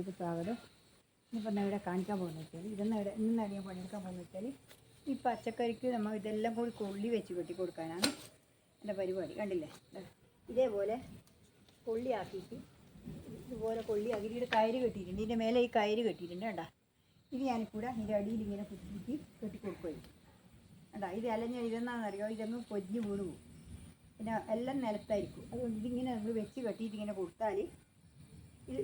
വീഡിയോയിലേക്ക് സ്വാഗതം ഇന്നിപ്പോൾ ഞാൻ ഇവിടെ കാണിക്കാൻ പോകുന്നത് വെച്ചാൽ ഇതെന്ന് ഇവിടെ ഇന്ന് ഞാൻ പണിയെടുക്കാൻ പോകുന്നത് വെച്ചാൽ ഈ പച്ചക്കറിക്ക് നമ്മൾ ഇതെല്ലാം കൂടി കൊള്ളി വെച്ച് കെട്ടി കൊടുക്കാനാണ് എന്റെ പരിപാടി. കണ്ടില്ലേ? ഇതേപോലെ കൊള്ളിയാക്കിയിട്ട് ഇതുപോലെ കൊള്ളിയാക്കിയിട്ട് ഇവിടെ കയറ് കെട്ടിയിട്ടുണ്ട്. ഇതിന്റെ മേലെ ഈ കയറ് കെട്ടിയിട്ടുണ്ട് കേട്ടോ ഇത് ഞാനിക്കൂടെ ഇതിന്റെ അടിയിൽ ഇങ്ങനെ കുത്തിയിട്ട് കെട്ടി കൊടുക്കുമായിരുന്നു കേട്ടോ ഇത് അലഞ്ഞ ഇതെന്നാണെന്നറിയോ ഇതൊന്നും പൊഞ്ഞ് വീണ് പോകും പിന്നെ എല്ലാം നിലത്തായിരിക്കും. അതുകൊണ്ട് ഇതിങ്ങനെ നമ്മൾ വെച്ച് കെട്ടിയിട്ട് ഇങ്ങനെ കൊടുത്താൽ ഇത്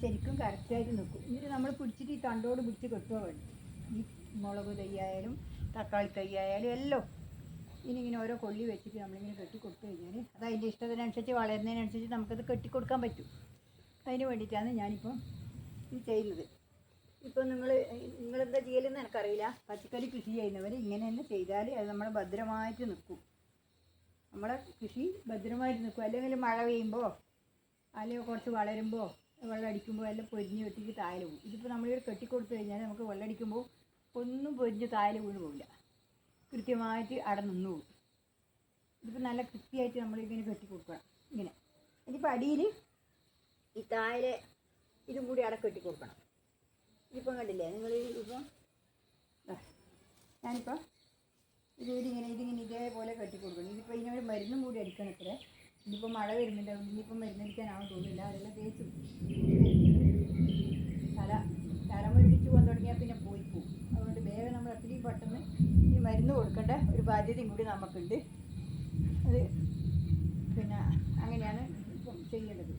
ശരിക്കും കറക്റ്റായിട്ട് നിൽക്കും. എന്നിട്ട് നമ്മൾ പിടിച്ചിട്ട് ഈ തണ്ടോട് പിടിച്ച് കെട്ടുക വേണം ഈ മുളക് തൈയായാലും തക്കാളി തൈയായാലും എല്ലാം ഇനി ഇങ്ങനെ ഓരോ കൊള്ളി വെച്ചിട്ട് നമ്മളിങ്ങനെ കെട്ടി കൊടുത്തു കഴിഞ്ഞാൽ അത് അതിന്റെ ഇഷ്ടത്തിനനുസരിച്ച് വളരുന്നതിനനുസരിച്ച് നമുക്കത് കെട്ടി കൊടുക്കാൻ പറ്റും. അതിന് വേണ്ടിയിട്ടാണ് ഞാനിപ്പം ഇത് ചെയ്യുന്നത്. ഇപ്പോൾ നിങ്ങൾ നിങ്ങളെന്താ ചെയ്യലെന്ന് എനിക്കറിയില്ല. പച്ചക്കറി കൃഷി ചെയ്യുന്നവർ ഇങ്ങനെ തന്നെ ചെയ്താൽ അത് നമ്മൾ ഭദ്രമായിട്ട് നിൽക്കും. നമ്മളെ കൃഷി ഭദ്രമായിട്ട് നിൽക്കും. അല്ലെങ്കിൽ മഴ പെയ്യുമ്പോൾ അല്ലെങ്കിൽ കുറച്ച് വളരുമ്പോൾ വെള്ളം അടിക്കുമ്പോൾ എല്ലാം പൊരിഞ്ഞ് വെട്ടിക്ക് താഴെ പോകും ഇതിപ്പോൾ നമ്മളിവിടെ കെട്ടിക്കൊടുത്തു കഴിഞ്ഞാൽ നമുക്ക് വെള്ളം അടിക്കുമ്പോൾ ഒന്നും പൊരിഞ്ഞ് താഴെ വീണ് പോകില്ല കൃത്യമായിട്ട് അവിടെ നിന്നു പോകും ഇതിപ്പോൾ നല്ല കൃത്യമായിട്ട് നമ്മളിങ്ങനെ കെട്ടിക്കൊടുക്കണം. ഇങ്ങനെ. ഇതിപ്പോൾ അടിയിൽ ഈ താഴെ ഇതും കൂടി അവിടെ കെട്ടിക്കൊടുക്കണം. ഇതിപ്പം കണ്ടില്ലേ? നിങ്ങൾ ഇപ്പം ഞാനിപ്പോൾ ഇത് ഇതിങ്ങനെ ഇതിങ്ങനെ ഇതേപോലെ കെട്ടിക്കൊടുക്കണം. ഇതിപ്പോൾ ഇതിനൊരു മരുന്നും കൂടി അടിക്കണം ഇത്രേ. ഇനിയിപ്പോൾ മഴ വരുന്നുണ്ട് ഇനിയിപ്പം മരുന്നടിക്കാനാവും തോന്നില്ല അതെല്ലാം തേച്ചു തല തലമുരുടിച്ച് വന്നു തുടങ്ങിയാൽ പിന്നെ പോയി പോകും അതുകൊണ്ട് വേഗം നമ്മൾ അത്രയും പെട്ടെന്ന് ഈ മരുന്ന് കൊടുക്കേണ്ട ഒരു ബാധ്യതയും കൂടി നമുക്കുണ്ട്. അത് പിന്നെ അങ്ങനെയാണ് ഇപ്പം ചെയ്യേണ്ടത്.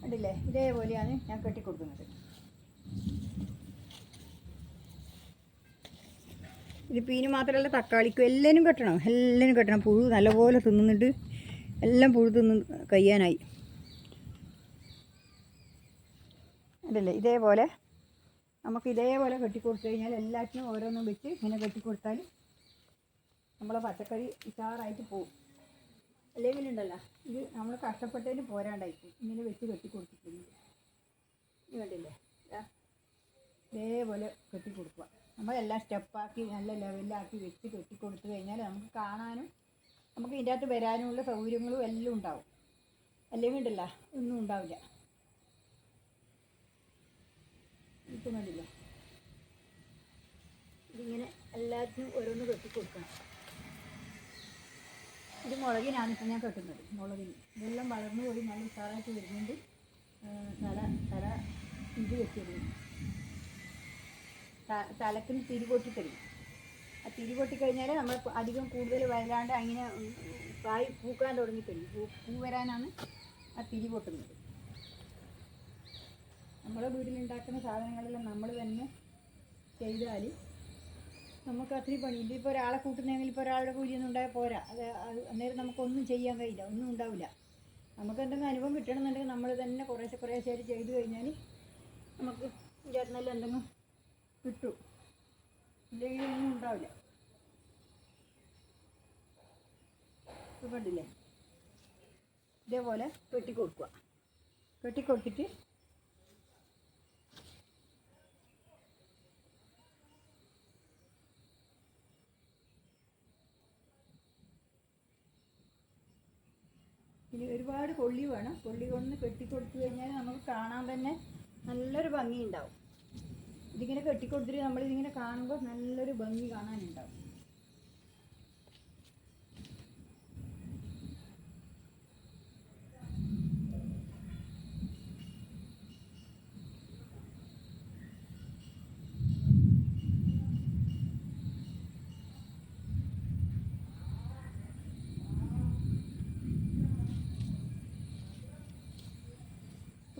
കണ്ടില്ലേ? ഇതേപോലെയാണ് ഞാൻ കെട്ടിക്കൊടുക്കുന്നത്. ഇത് പീന് മാത്രമല്ല തക്കാളിക്കും എല്ലാവരും കെട്ടണം. എല്ലാവരും കെട്ടണം. പുഴു നല്ലപോലെ തിന്നുന്നുണ്ട്. എല്ലാം പുഴു തിന്ന് കഴിയാനായി. അതല്ലേ ഇതേപോലെ നമുക്ക് ഇതേപോലെ കെട്ടിക്കൊടുത്തു കഴിഞ്ഞാൽ എല്ലാറ്റിനും ഓരോന്നും വെച്ച് ഇങ്ങനെ കെട്ടിക്കൊടുത്താൽ നമ്മളെ പച്ചക്കറി ഉഷാറായിട്ട് പോകും അല്ലെങ്കിൽ ഉണ്ടല്ലോ ഇത് നമ്മൾ കഷ്ടപ്പെട്ടതിന് പോരാണ്ടായിരിക്കും. ഇങ്ങനെ വെച്ച് കെട്ടിക്കൊടുത്തിട്ടുണ്ട്. കണ്ടില്ലേ? ഇതേപോലെ കെട്ടിക്കൊടുക്കുക. നമ്മളെല്ലാം സ്റ്റെപ്പാക്കി നല്ല ലെവലിലാക്കി വെച്ച് കെട്ടിക്കൊടുത്തു കഴിഞ്ഞാൽ നമുക്ക് കാണാനും നമുക്ക് ഇതിന്റെ അകത്ത് വരാനുള്ള സൗകര്യങ്ങളും എല്ലാം ഉണ്ടാവും. അല്ലെങ്കിൽ ഉണ്ടല്ല ഒന്നും ഉണ്ടാവില്ല. ഇപ്പം ഇതിങ്ങനെ എല്ലാത്തിനും ഓരോന്ന് കെട്ടി കൊടുക്കണം. ഇത് മുളകിനാണ് ഇപ്പം ഞാൻ കെട്ടുന്നത് മുളകിന്. ഇതെല്ലാം വളർന്നു പോയി നല്ല ഉഷാറായിട്ട് വരുന്നുണ്ട്. തല തല ഇത് വെച്ചിരുന്നു തലക്കിന് തിരി പൊട്ടിത്തരും ആ തിരി പൊട്ടിക്കഴിഞ്ഞാൽ നമ്മൾ അധികം കൂടുതൽ വരാണ്ട് അങ്ങനെ കായ് പൂക്കാൻ തുടങ്ങിക്കഴിഞ്ഞു പൂ പൂ വരാനാണ് ആ തിരി പൊട്ടുന്നത്. നമ്മുടെ വീട്ടിലുണ്ടാക്കുന്ന സാധനങ്ങളെല്ലാം നമ്മൾ തന്നെ ചെയ്താൽ നമുക്ക് അത്രയും പണി ഇപ്പോൾ ഒരാളെ കൂട്ടുന്നെങ്കിൽ ഇപ്പോൾ ഒരാളുടെ കൂലിയൊന്നും ഉണ്ടായാൽ പോരാ. അത് അന്നേരം നമുക്കൊന്നും ചെയ്യാൻ കഴിയില്ല. ഒന്നും ഉണ്ടാവില്ല നമുക്ക് എന്തെങ്കിലും അനുഭവം കിട്ടണമെന്നുണ്ടെങ്കിൽ നമ്മൾ തന്നെ കുറേശ്ശെ കുറേശ്ശെ ചെയ്ത് കഴിഞ്ഞാൽ നമുക്ക് ചേട്ടനെല്ലാം എന്തെങ്കിലും കിട്ടും. ഇല്ലെങ്കിൽ ഒന്നും ഉണ്ടാവില്ല കണ്ടില്ലേ? ഇതേപോലെ വെട്ടി കൊടുക്കുക വെട്ടി കൊടുത്തിട്ട് ഇനി ഒരുപാട് കൊള്ളി വേണം. കൊള്ളി കൊണ്ട് കെട്ടിക്കൊടുത്തു കഴിഞ്ഞാൽ നമുക്ക് കാണാൻ തന്നെ നല്ലൊരു ഭംഗി ഉണ്ടാവും ഇതിങ്ങനെ കെട്ടിക്കൊടുത്തിട്ട് നമ്മൾ ഇതിങ്ങനെ കാണുമ്പോൾ നല്ലൊരു ഭംഗി കാണാനുണ്ടാവും.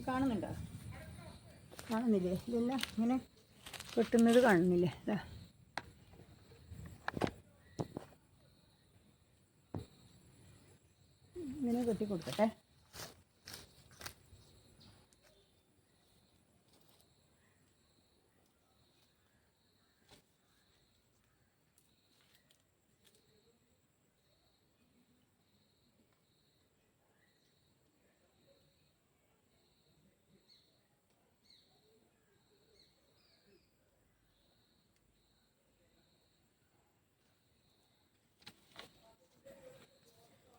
കാണുന്നുണ്ടോ? കാണുന്നില്ലേ? ഇതെല്ലാം ഇങ്ങനെ? കെട്ടുന്നത് കാണുന്നില്ലേ? ഇതാ ഇങ്ങനെ കെട്ടി കൊടുക്കട്ടെ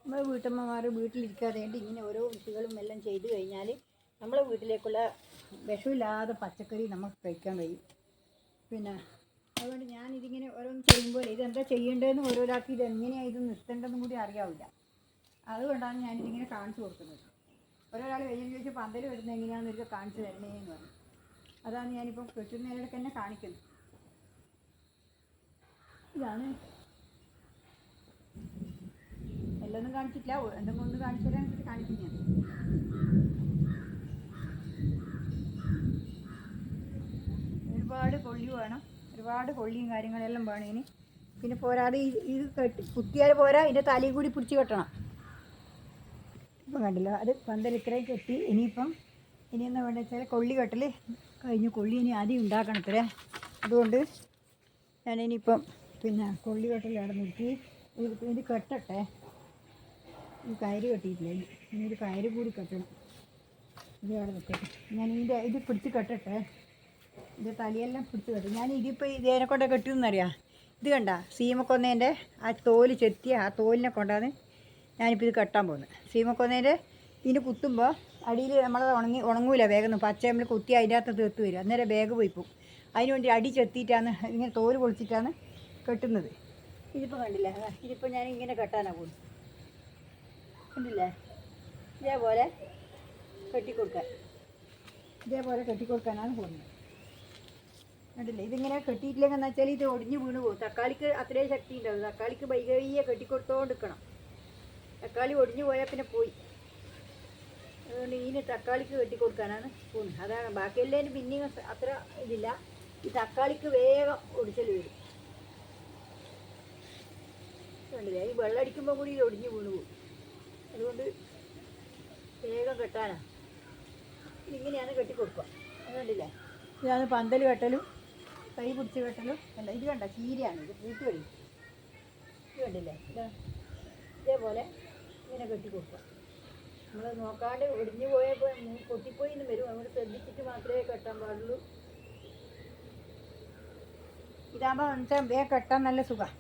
നമ്മൾ വീട്ടമ്മമാർ വീട്ടിലിരിക്കാതെ ഇങ്ങനെ ഓരോ കൃഷികളും എല്ലാം ചെയ്തു കഴിഞ്ഞാൽ നമ്മളെ വീട്ടിലേക്കുള്ള വിഷമില്ലാതെ പച്ചക്കറി നമുക്ക് കഴിക്കാൻ കഴിയും. പിന്നെ അതുകൊണ്ട് ഞാൻ ഇതിങ്ങനെ ഓരോന്ന് ചെയ്യുമ്പോൾ ഇതെന്താ ചെയ്യേണ്ടതെന്ന് ഓരോരാൾക്ക് ഇത് എങ്ങനെയാണ് ഇത് നിർത്തേണ്ടതെന്നും കൂടി അറിയാവില്ല. അതുകൊണ്ടാണ് ഞാനിതിങ്ങനെ കാണിച്ചു കൊടുക്കുന്നത്. ഒരാൾ വെയിൽ ചോദിച്ച് പന്തൽ വരുന്നത് എങ്ങനെയാണെന്ന് ഒരു കാണിച്ചു തരണേന്ന് പറഞ്ഞു. അതാണ് ഞാനിപ്പോൾ കെട്ടുന്നതിനിടയ്ക്ക് തന്നെ കാണിക്കുന്നത്. ഇതാണ് എല്ലൊന്നും കാണിച്ചിട്ടില്ല. എന്തെങ്കിലും ഒന്ന് കാണിച്ചു തരാൻ വേണ്ടിയിട്ട് കാണിക്കും ഞാൻ. ഒരുപാട് കൊള്ളി വേണം. ഒരുപാട് കൊള്ളിയും കാര്യങ്ങളെല്ലാം വേണം ഇനി. പിന്നെ പോരാതെ ഇത് കെട്ടി കുത്തിയാൽ പോരാ ഇതിന്റെ തലയിൽ കൂടി പിടിച്ച് കെട്ടണം. ഇപ്പം കണ്ടില്ല അത് പന്തൽ ഇത്രയും കെട്ടി ഇനിയിപ്പം ഇനി എന്താ വേണ്ടത് വെച്ചാൽ കൊള്ളി കെട്ടൽ കഴിഞ്ഞ് കൊള്ളി ഇനി ആദ്യം ഉണ്ടാക്കണം ഇത്രേ. അതുകൊണ്ട് ഞാനിനിയിപ്പം പിന്നെ കൊള്ളി കെട്ടൽ അവിടെ ഇത് ഇത് കെട്ടട്ടെ. ഈ കയറ് കെട്ടിയിട്ടില്ല? ഇനി. ഒരു കയറ് കൂടി കെട്ടണം. ഇത് അവിടെ നിൽക്കട്ടെ ഞാൻ ഇതിന്റെ ഇത് പിടിച്ച് കെട്ടട്ടെ. ഇത് തലയെല്ലാം പിടിച്ച് കെട്ടും ഞാൻ ഇതിപ്പോൾ ഇതിനെ കൊണ്ട് കെട്ടിയെന്നറിയാം? ഇത് കണ്ട? സീമക്കൊന്നേന്റെ ആ തോൽ ചെത്തിയ ആ തോലിനെ കൊണ്ടാണ് ഞാനിപ്പോൾ ഇത് കെട്ടാൻ പോകുന്നത്. സീമക്കൊന്നേന്റെ ഇതിന് കുത്തുമ്പോൾ അടിയിൽ നമ്മൾ ഉണങ്ങി ഉണങ്ങൂല വേഗം പച്ച നമ്മൾ കുത്തി അതിന്റെ അകത്ത് തീർത്ത് വരും. അന്നേരം ബാഗ് പോയി പോകും. അതിന് വേണ്ടി അടി ചെത്തിയിട്ടാണ് ഇങ്ങനെ തോൽ പൊളിച്ചിട്ടാണ് കെട്ടുന്നത്. ഇതിപ്പോൾ കണ്ടില്ല? ഇതിപ്പോൾ ഞാൻ ഇങ്ങനെ കെട്ടാനാണ് പോകുന്നത്. കണ്ടില്ലേ ഇതേപോലെ കെട്ടിക്കൊടുക്കാൻ. ഇതേപോലെ കെട്ടിക്കൊടുക്കാനാണ് പോകുന്നത്. കണ്ടില്ലേ? ഇതിങ്ങനെ കെട്ടിയിട്ടില്ലെങ്കിൽ കെട്ടിയിട്ടില്ലെന്ന് വെച്ചാൽ ഇത് ഒടിഞ്ഞു വീണ് പോകും. തക്കാളിക്ക് അത്രയും ശക്തി ഉണ്ടാവും തക്കാളിക്ക് വൈകിയെ കെട്ടിക്കൊടുത്തോണ്ടിരിക്കണം. തക്കാളി ഒടിഞ്ഞു പോയാൽ പിന്നെ പോയി. അതുകൊണ്ട് ഇതിന് തക്കാളിക്ക് കെട്ടിക്കൊടുക്കാനാണ് പോകുന്നത്. അതാണ് ബാക്കിയെല്ലാം പിന്നെയും അത്ര ഇതില്ല. ഈ തക്കാളിക്ക് വേഗം ഒടിച്ചൽ വരും. കണ്ടില്ലേ? ഈ വെള്ളം അടിക്കുമ്പോൾ കൂടി ഇത് ഒടിഞ്ഞു വീണ് പോകും. അതുകൊണ്ട് വേഗം കെട്ടാനാ. ഇങ്ങനെയാണ് കെട്ടിക്കൊടുക്കുക. കൊടുക്കുക കണ്ടില്ലേ? ഇതാണ് പന്തൽ കെട്ടലും കൈ പിടിച്ച് കെട്ടലും അല്ല ഇത് കണ്ട ചീരയാണ് ഇത് പൂട്ട് വഴി ഇത് കണ്ടില്ലേ? ഇതേപോലെ ഇങ്ങനെ കെട്ടിക്കൊടുക്കുക. നമ്മൾ നോക്കാണ്ട് ഒടിഞ്ഞു പോയപ്പോൾ പൊട്ടിപ്പോയി എന്ന് വരും. അതുകൊണ്ട് ശ്രദ്ധിച്ചിട്ട് മാത്രമേ കെട്ടാൻ പാടുള്ളൂ. ഇതാകുമ്പോൾ വേഗം കെട്ടാൻ നല്ല സുഖമാണ്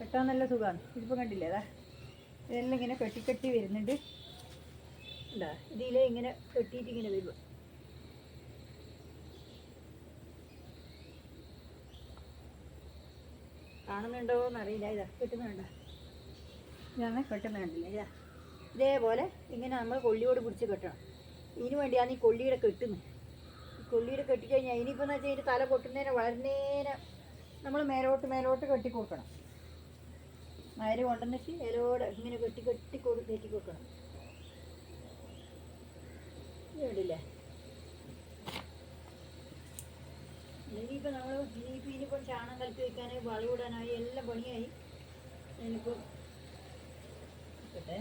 കെട്ടാൻ നല്ല സുഖമാണ് ഇതിപ്പോൾ കണ്ടില്ലേ? അതാ ഇതെല്ലാം ഇങ്ങനെ കെട്ടി കെട്ടി വരുന്നുണ്ട്. എന്താ ഇതിലെ ഇങ്ങനെ കെട്ടിയിട്ട് ഇങ്ങനെ വരും കാണുന്നുണ്ടോ എന്നറിയില്ല. ഇതാ കെട്ടുന്നുണ്ടോ ഇതാണ് കെട്ടുന്നുണ്ടല്ല ഇതാ ഇതേപോലെ ഇങ്ങനെ നമ്മൾ കൊള്ളിയോട് പിടിച്ച് കെട്ടണം. ഇതിനു വേണ്ടിയാണ് ഈ കൊള്ളിയുടെ കെട്ടുന്നത് കൊള്ളിയുടെ കെട്ടിക്കഴിഞ്ഞാൽ ഇനിയിപ്പോൾ എന്ന് വെച്ചാൽ ഇതിന്റെ തല പൊട്ടുന്നതിന് വളരുന്നതിന് നമ്മൾ മേലോട്ട് മേലോട്ട് കെട്ടി കൊടുക്കണം. മയര് കൊണ്ടുവന്നിട്ട് ഇലയോടെ ഇങ്ങനെ കെട്ടി കെട്ടി കൊടു കെട്ടി കൊടുക്കണം. ഇത് കണ്ടില്ലേ? ഇനിയിപ്പോൾ നമ്മൾ ഇനിയിപ്പോൾ ഇനിയിപ്പോൾ ചാണം കലക്കി വയ്ക്കാനായി വളവിടാനായി എല്ലാം പണിയായി. ഇനിയിപ്പോൾ നിൽക്കട്ടെ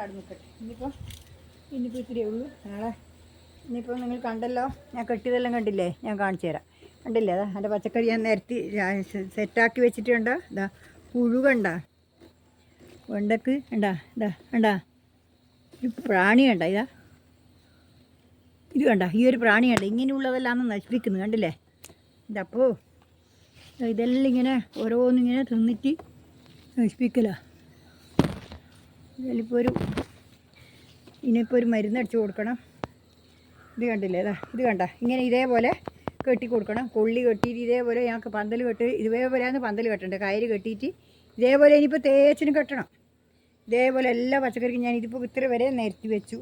അവിടെ നിൽക്കട്ടെ ഇനിയിപ്പോൾ ഇനിയിപ്പോൾ ഇത്രയേ ഉള്ളൂ. നാളെ ഇനിയിപ്പോൾ നിങ്ങൾ കണ്ടല്ലോ? ഞാൻ കെട്ടിയതെല്ലാം കണ്ടില്ലേ? ഞാൻ കാണിച്ചു തരാം. കണ്ടില്ലേ? അതാ എന്റെ പച്ചക്കറി ഞാൻ നിരത്തി സെറ്റാക്കി വെച്ചിട്ടുണ്ട് ഇതാ പുഴു കണ്ട. വെണ്ടക്ക് ഉണ്ടാ ഇതാ ഉണ്ടാ ഒരു പ്രാണി കണ്ട ഇതാ. ഇത് കണ്ട ഈ ഒരു പ്രാണി കണ്ട. ഇങ്ങനെയുള്ളതെല്ലാം നശിപ്പിക്കുന്നു കണ്ടില്ലേ? ഇതപ്പോ ഇതെല്ലാം ഇങ്ങനെ ഓരോന്നിങ്ങനെ തിന്നിട്ട് നശിപ്പിക്കല. ഇതിലിപ്പോൾ ഒരു ഇനിയിപ്പോൾ ഒരു മരുന്ന് അടിച്ചു കൊടുക്കണം. ഇത് കണ്ടില്ലേ? ഇതാ ഇത് കണ്ട. ഇങ്ങനെ ഇതേപോലെ കെട്ടി കൊടുക്കണം കൊള്ളി കെട്ടിയിട്ട് ഇതേപോലെ ഞങ്ങൾക്ക് പന്തൽ കെട്ടി ഇതേപോലെയാണ് പന്തൽ കെട്ടേണ്ടത്. കയറ് കെട്ടിയിട്ട് ഇതേപോലെ ഇനിയിപ്പോൾ തേച്ചിനും കെട്ടണം. ഇതേപോലെ എല്ലാ പച്ചക്കറിക്കും ഞാൻ ഇതിപ്പോൾ ഇത്ര വരെ നിരത്തി വെച്ചു.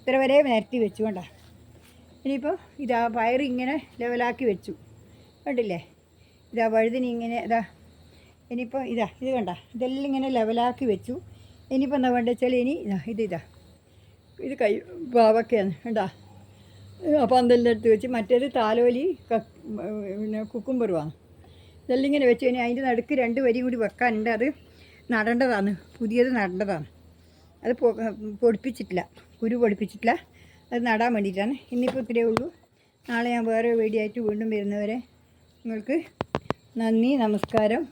ഇത്ര വരെ നിരത്തി വെച്ചു വേണ്ട ഇനിയിപ്പോൾ ഇതാ പയർ ഇങ്ങനെ ലെവലാക്കി വെച്ചു. കണ്ടില്ലേ? ഇതാ വഴുതിന് ഇങ്ങനെ ഇതാ. ഇനിയിപ്പോൾ ഇതാ ഇത് കണ്ട. ഇതെല്ലാം ഇങ്ങനെ ലെവലാക്കി വെച്ചു. ഇനിയിപ്പോൾ എന്താ വേണ്ടത് വെച്ചാൽ ഇനി ഇതാ ഇത് ഇതാ. ഇത് കൈ പാവക്കയാണ് കണ്ടാ? പന്തലിന്റെ അടുത്ത് വെച്ച് മറ്റേത് താലോലി പിന്നെ കുക്കുംബറുമാണ് ഇതെല്ലാം ഇങ്ങനെ വെച്ച് കഴിഞ്ഞാൽ അതിന്റെ നടുക്ക് രണ്ട് വരിയും കൂടി വെക്കാനുണ്ട്. അത് നടേണ്ടതാണ്. പുതിയത് നടേണ്ടതാണ്. അത് പൊടിപ്പിച്ചിട്ടില്ല. കുരു പൊടിപ്പിച്ചിട്ടില്ല. അത് നടാൻ വേണ്ടിയിട്ടാണ്. ഇന്നിപ്പോൾ ഇത്രയേ ഉള്ളൂ. നാളെ ഞാൻ വേറെ വീഡിയോ ആയിട്ട് വീണ്ടും വരുന്നവരെ നിങ്ങൾക്ക് നന്ദി നമസ്കാരം.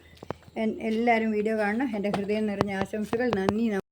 എല്ലാവരും വീഡിയോ കാണണം. എന്റെ ഹൃദയം നിറഞ്ഞ ആശംസകൾ. നന്ദി